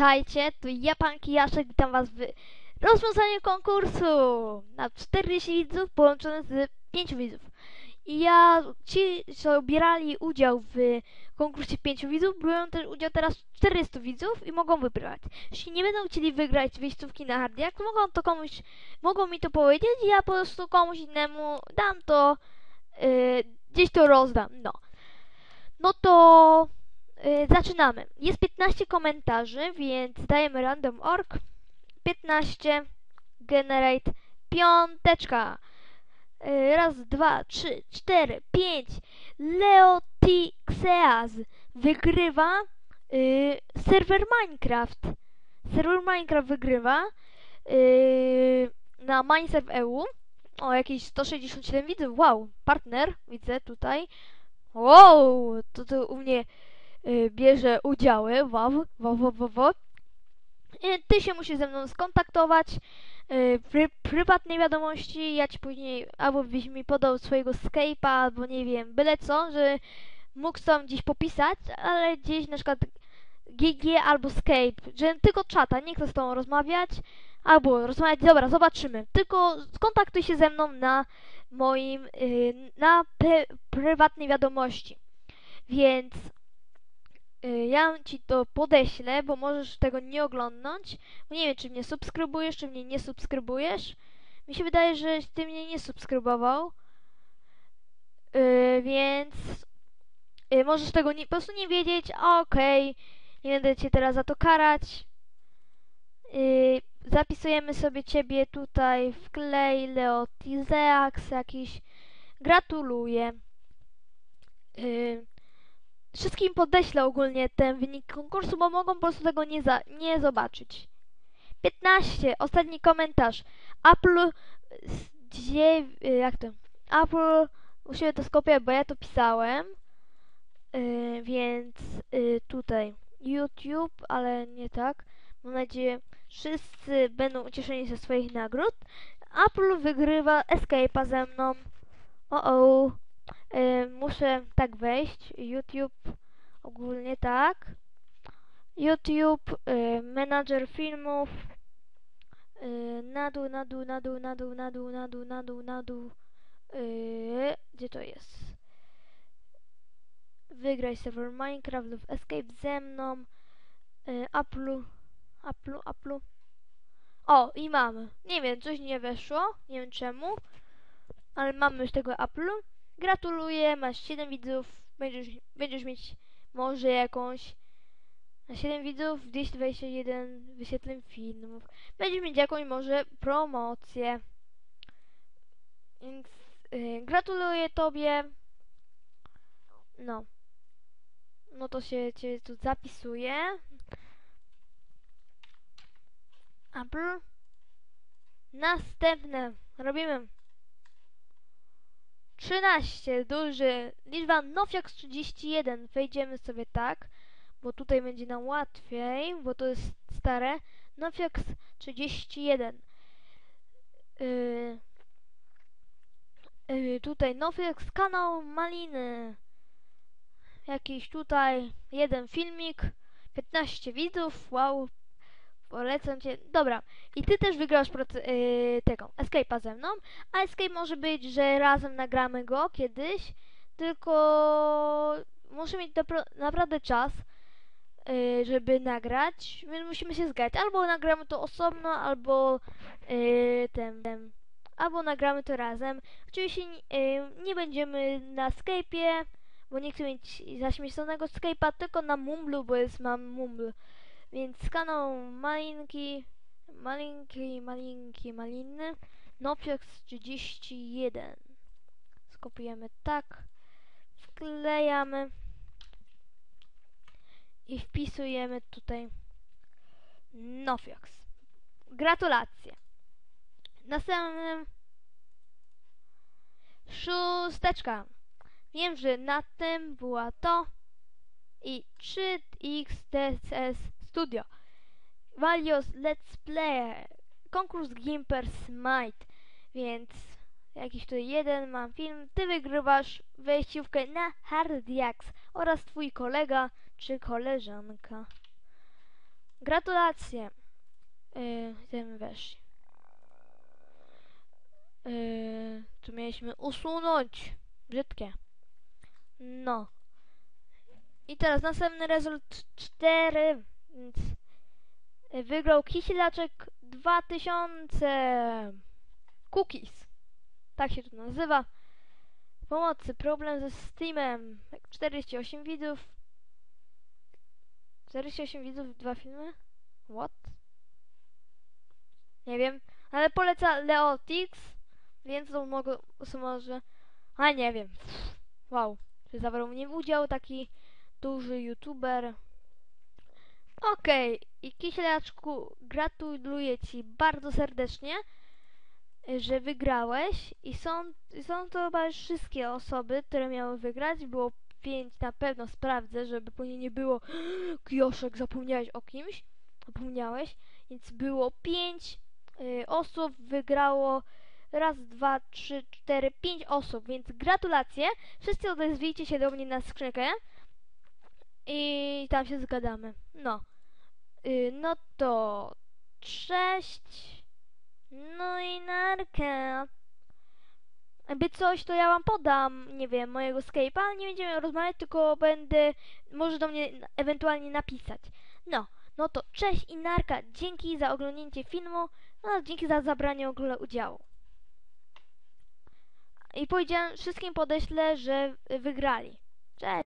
Witajcie, tu ja, pan Kijaszek, witam was w rozwiązaniu konkursu na 40 widzów połączone z 5 widzów. I ja, ci, co bierali udział w konkursie 5 widzów, biorą też udział teraz 400 widzów i mogą wybrać. Jeśli nie będą chcieli wygrać wyjściówki na Hardiak, mogą to komuś, mogą mi to powiedzieć i ja po prostu komuś innemu dam to, yy, gdzieś to rozdam, no. No to yy, zaczynamy. Jest 15 komentarzy, więc dajemy random.org. 15 generate piąteczka. Yy, raz, dwa, trzy, cztery, pięć. Leo T. Xeaz wygrywa yy, serwer Minecraft. Serwer Minecraft wygrywa yy, na Mineserv.eu. O, jakieś 167 widzów. Wow, partner, widzę tutaj. Wow, to, to u mnie y, bierze udziały. Wow, wow, wow, wow, wow. Y, Ty się musisz ze mną skontaktować y, pry, prywatnej wiadomości. Ja ci później albo byś mi podał swojego Skype'a, albo nie wiem, byle co, że mógł sam gdzieś popisać, ale gdzieś na przykład GG albo Skype, że tylko czata, nie chcę z tobą rozmawiać, albo rozmawiać, dobra, zobaczymy. Tylko skontaktuj się ze mną na moim, y, na prywatnej wiadomości. Więc y, ja ci to podeślę, bo możesz tego nie oglądnąć. Nie wiem, czy mnie subskrybujesz, czy mnie nie subskrybujesz. Mi się wydaje, że ty mnie nie subskrybował. Y, więc y, możesz tego nie, po prostu nie wiedzieć. Okej, nie będę cię teraz za to karać. Y, zapisujemy sobie ciebie tutaj w klej Leo Tizeax jakiś. Gratuluję. Y, wszystkim podeślę ogólnie ten wynik konkursu, bo mogą po prostu tego nie, za, nie zobaczyć. 15. Ostatni komentarz. Apple z dzie, y, jak to? Apple musimy to skopiować, bo ja to pisałem. Y, więc y, tutaj YouTube, ale nie tak. Mam nadzieję, wszyscy będą ucieszeni ze swoich nagród. Apple wygrywa Escape'a ze mną. O, o. Y, muszę tak wejść. YouTube ogólnie tak. YouTube, y, menadżer filmów. Y, na dół, na dół, na dół, na dół, na dół, na dół, na dół, na dół. Y, gdzie to jest? Wygraj serwer Minecraft lub Escape ze mną. Y, Apple, Apple, Apple. O, i mamy. Nie wiem, coś nie weszło. Nie wiem czemu. Ale mamy już tego Apple. Gratuluję, masz 7 widzów. Będziesz, będziesz mieć może jakąś. Na 7 widzów 221 wyświetleń filmów. Będziesz mieć jakąś może promocję. Więc yy, gratuluję tobie. No. No to się cię tu zapisuje. Apple. Następne. Robimy 13, duży, liczba Nofiax 31, wejdziemy sobie tak, bo tutaj będzie nam łatwiej, bo to jest stare, Nofiax 31, yy, yy, tutaj Nofiax kanał Maliny, jakiś tutaj jeden filmik, 15 widzów, wow, polecam cię, dobra, i ty też wygrasz yy, tego, Escape'a ze mną, a Escape może być, że razem nagramy go kiedyś, tylko muszę mieć naprawdę czas, yy, żeby nagrać, więc musimy się zgadzać. Albo nagramy to osobno, albo yy, ten, ten, albo nagramy to razem. Oczywiście yy, nie będziemy na Skype'ie, bo nie chcę mieć zaśmieszonego Skype'a, tylko na Mumblu, bo jest mam Mumble. Więc kanał Malinki, Malinki, Malinki, Maliny, Nopiox 31. Skopiujemy tak, wklejamy i wpisujemy tutaj Nofiox. Gratulacje. Następnym szósteczka. Wiem, że na tym była to i 3XTS Studio. Valios Let's Play. Konkurs Gimper Smite. Więc jakiś tutaj jeden mam film. Ty wygrywasz wejściówkę na Hard Jacks oraz twój kolega czy koleżanka. Gratulacje. Yy, my weszli? Yy, tu mieliśmy usunąć. Brzydkie. No. I teraz następny rezultat 4. Więc y, wygrał Kisilaczek 2000 cookies. Tak się to nazywa. Pomocy, problem ze Steamem. 48 widzów. 48 widzów, dwa filmy? What? Nie wiem, ale poleca Leotix, więc to mogę, może... A nie wiem. Wow, że zabrał mnie w udział taki duży youtuber. Okej, i Kisielaczku, gratuluję Ci bardzo serdecznie, y, że wygrałeś i są, są to chyba wszystkie osoby, które miały wygrać. Było pięć, na pewno sprawdzę, żeby później nie było Kioszek, zapomniałeś o kimś, zapomniałeś, więc było pięć y, osób, wygrało raz, dwa, trzy, cztery, pięć osób, więc gratulacje. Wszyscy odezwijcie się do mnie na skrzynkę i tam się zgadamy. No. Y, no to cześć. No i narka. Jakby coś, to ja wam podam, nie wiem, mojego Skype'a, ale nie będziemy rozmawiać, tylko będę, może do mnie ewentualnie napisać. No, no to cześć i narka, dzięki za oglądnięcie filmu, no dzięki za zabranie ogóle udziału. I powiedziałem, wszystkim podeślę, że wygrali. Cześć.